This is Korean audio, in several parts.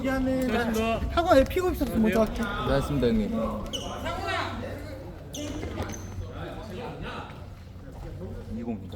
미안해. 나. 학원에 피고 있었어. 먼저 할게. 고맙습니다 형님 이공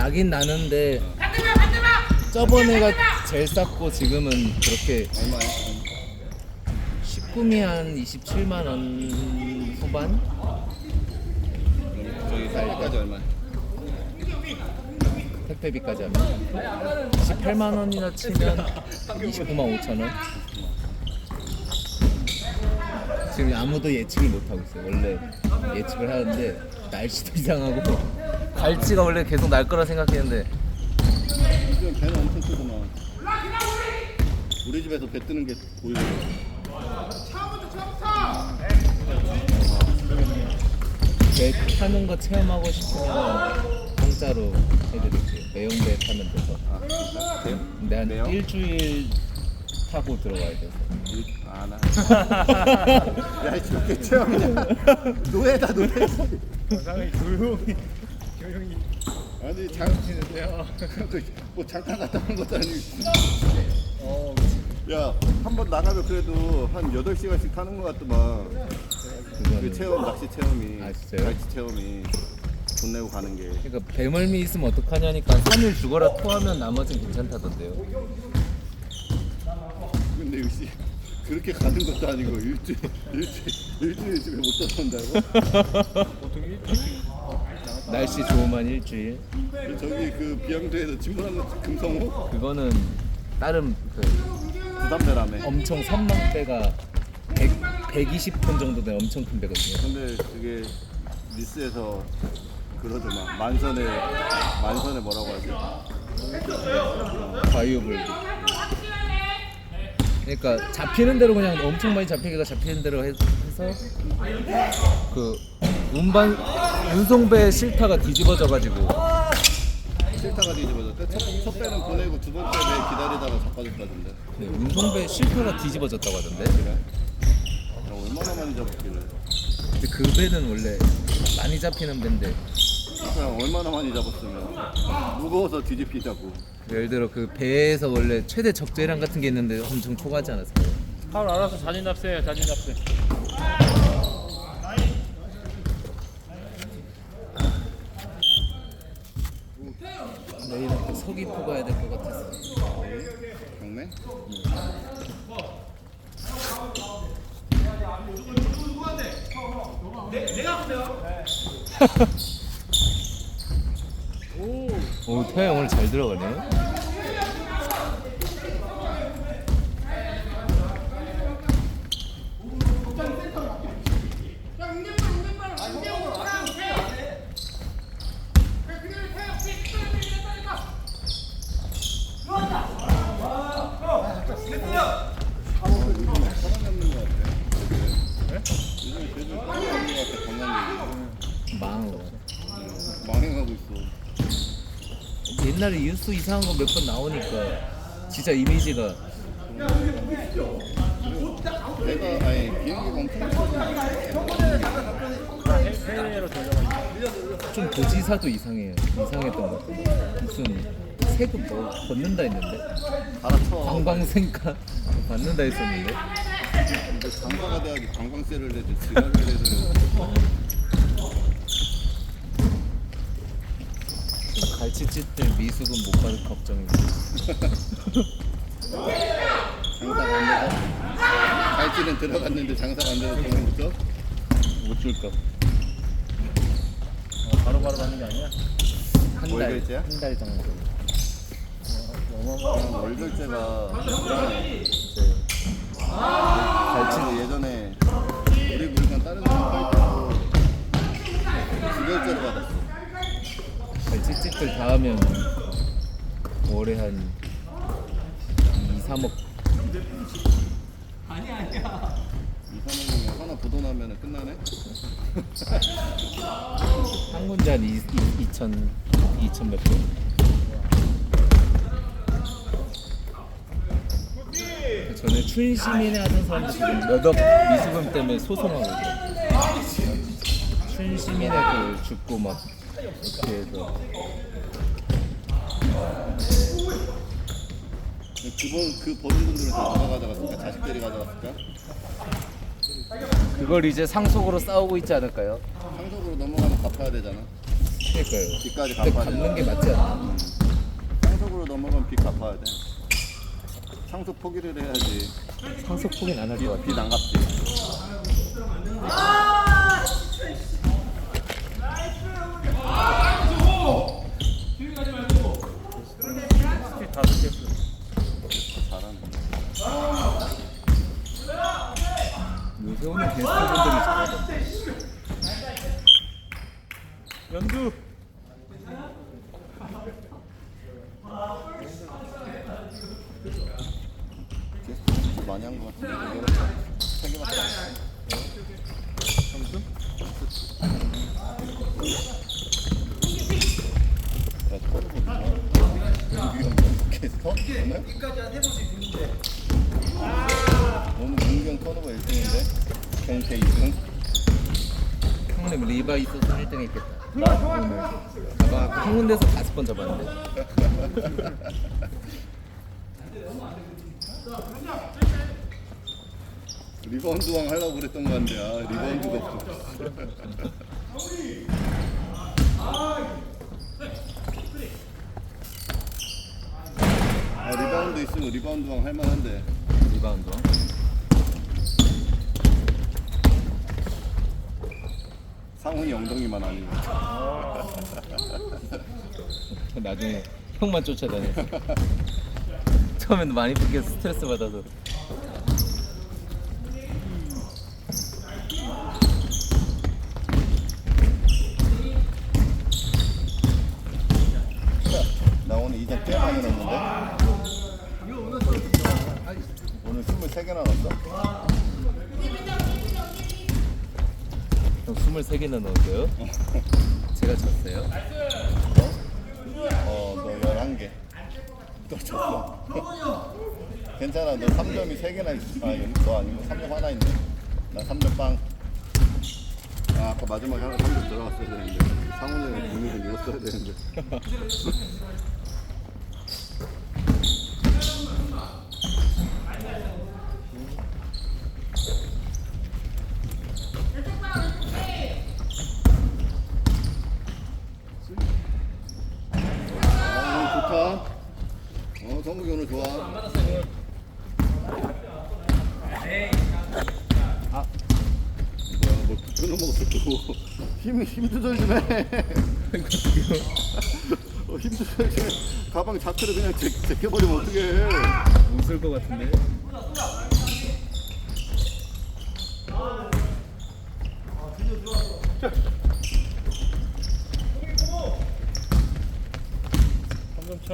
나긴 나는데 저번에가 제일 쌌고 지금은 그렇게 얼마야? 19미 한 27만 원 후반? 저기 살까지 얼마야? 택배비까지 하면 18만 원이나 치면 29만 5천 원. 지금 아무도 예측을 못 하고 있어요. 원래 예측을 하는데 날씨도 이상하고 갈치가 원래 계속 날 거라 생각했는데 지금 배는 엄청 쓰구만. 우리 집에서 배 뜨는 게 보이고. 배 타는 거 체험하고 싶으면 공짜로 해드릴게요. 매용배 타면 돼서. 아? 근데 한 매형? 일주일 타고 들어가야 돼서. 아 나. 야 이렇게 체험이냐? 노예다 노예. 상당히 조용히 조용히 아니 장 치는데요. 뭐 잠깐 갔다 온 것도 아니고. 어, 야 한 번 나가면 그래도 한 8시간씩 타는 것 같더만. 그. 체험 낚시 체험이. 아, 진짜요? 갈치 체험이 돈 내고 가는 게. 그러니까 배멀미 있으면 어떡하냐니까 3일 죽어라 토하면 나머지는 괜찮다던데요. 근데 역시 그렇게 가는 것도 아니고 일주일 일주일 일주일 집에 못 들어온다고? 보통 일주일 날씨 좋으면 일주일. 저기 그 비양도에서 침몰한 거 금성호 그거는 다른 그 부담배라며. 엄청 선망대가 100, 120톤 정도 되는 엄청 큰 배거든요. 근데 그게 뉴스에서 그러더만 만선에 만선에 뭐라고 하지? 바이오블. 그러니까 잡히는 대로 그냥 엄청 많이 잡히기가 잡히는 대로 해- 해서 그 운반 운송배 실타가 뒤집어져가지고 실타가 뒤집어졌대. 첫, 첫 배는 보내고 두 번째 배 기다리다가 자빠졌다던데. 네, 운송배 실타가 뒤집어졌다고 하던데. 야, 얼마나 많이 잡았길래? 근데 그 배는 원래 많이 잡히는 배인데 얼마나 많이 잡았으면 무거워서 뒤집히자고. 예를 들어 그 배에서 원래 최대 적재량 같은 게 있는데 엄청 초과하지 않았어요. 하울 알아서 자진 납세 자진 납세. 내일 이렇게 서귀포 가야 될 것 같아서. 경매? 오 태양 오늘 잘 들어가네. 요즘 제주 사람 잡는 것 같아 관광객이. 망한 거. 망해가고 있어. 옛날에 뉴스 이상한 거 몇 번 나오니까 진짜 이미지가 내가 아니 비행기가 엄청 커. 해- 해외로 돌려가지고. 좀 도지사도 이상해요. 이상했던 것 같아요. 무슨 세금 뭐 걷는다 했는데 갈아쳐. 관광생가 받는다 했었는데 이제 장사가 돼야지 관광세를 내지 지방을 내지. 갈치짓들 미수금 못 받을 걱정이고 장사가 안 돼서 갈치는 들어갔는데 장사가 안 돼서 돈부터 못 줄까 어, 바로바로 받는 게 아니야? 월결제야? 한 달 정도 어마어마한 그냥 월결제가 이제 갈치 갈치 예전에 우리 물건 다른 사람 할 때도 주결제로 받았어. 갈치짓들 다 하면 월에 한 2, 3억 2, 3원이면 하나 보도나면 끝나네? 한 군데 한 2, 2천 2천 몇 개. 전에 춘시민회 하던 사람들 지금 몇억 미수금 때문에 소송하고 있어요. 춘시민회 그 죽고 막 해서 그번 그 버는 분들은 다 누가 가져갔을까? 자식들이 가져갔을까? 그걸 이제 상속으로 싸우고 있지 않을까요? 상속으로 넘어가면 갚아야 되잖아. 그러니까요. 빚까지 근데 갚아야 갚는 게 되잖아. 맞지 않나? 상속으로 넘어가면 빚 갚아야 돼. 상속 포기를 해야지. 상속 포기는 안할 것 같아. 빚 안 갚지. 스틱 다 듣겠어. 잘하네. 요새 오는 게스트분들이 잘하던데. 연두. 게스트 많이 한 것 같은데 세 개밖에 안 했어. 점수? 야, 터너버 누구야? 게스트? 오늘? 오늘 문경 터너버 1등인데? 경태 2등? 형님 리바 있어서 1등 했겠다. 오늘. 아마 한 군데서 다섯 번 잡았는데. 리바운드 왕 하려고 그랬던 거 같은데 아 리바운드가 없어 아 리바운드 있으면 리바운드 왕 할만한데 리바운드. 상훈이 엉덩이만 아니면 나중에 형만 쫓아다녀. 처음에는 많이 뺏겨서 스트레스 받아서. 2점 꽤 많이 넣었는데? 오늘 23개나 넣었어? 형 23개나 넣었어요? 제가 졌어요. 어너 11개. 또 쳤어. 괜찮아 너 3점이 3개나 있어 아 여기 너 아니고 3점 하나 있네. 나 3점 빵. 아, 아까 마지막에 하나 3점 들어갔어야 되는데. 상훈이랑 분위기 밀었어야 되는데 아, 오늘 좋다. 어, 성국이 오늘 좋아. 아, 뭐야, 뭐 끊어 먹었어 또. 힘, 힘 조절 좀 해. 어, 힘 조절 좀 해. 가방 자체를 그냥 제, 제껴버리면 어떡해. 웃을 것 같은데. 한점 쳐.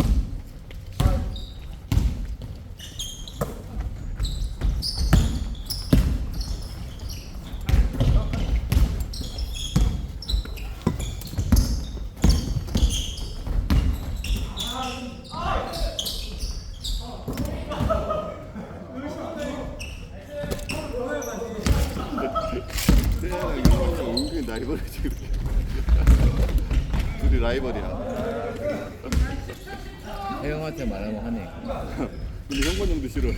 라이벌이지 그렇게. 둘이 라이벌이야. 혜영한테 말하면 하네. 근데 형권 형도 싫어.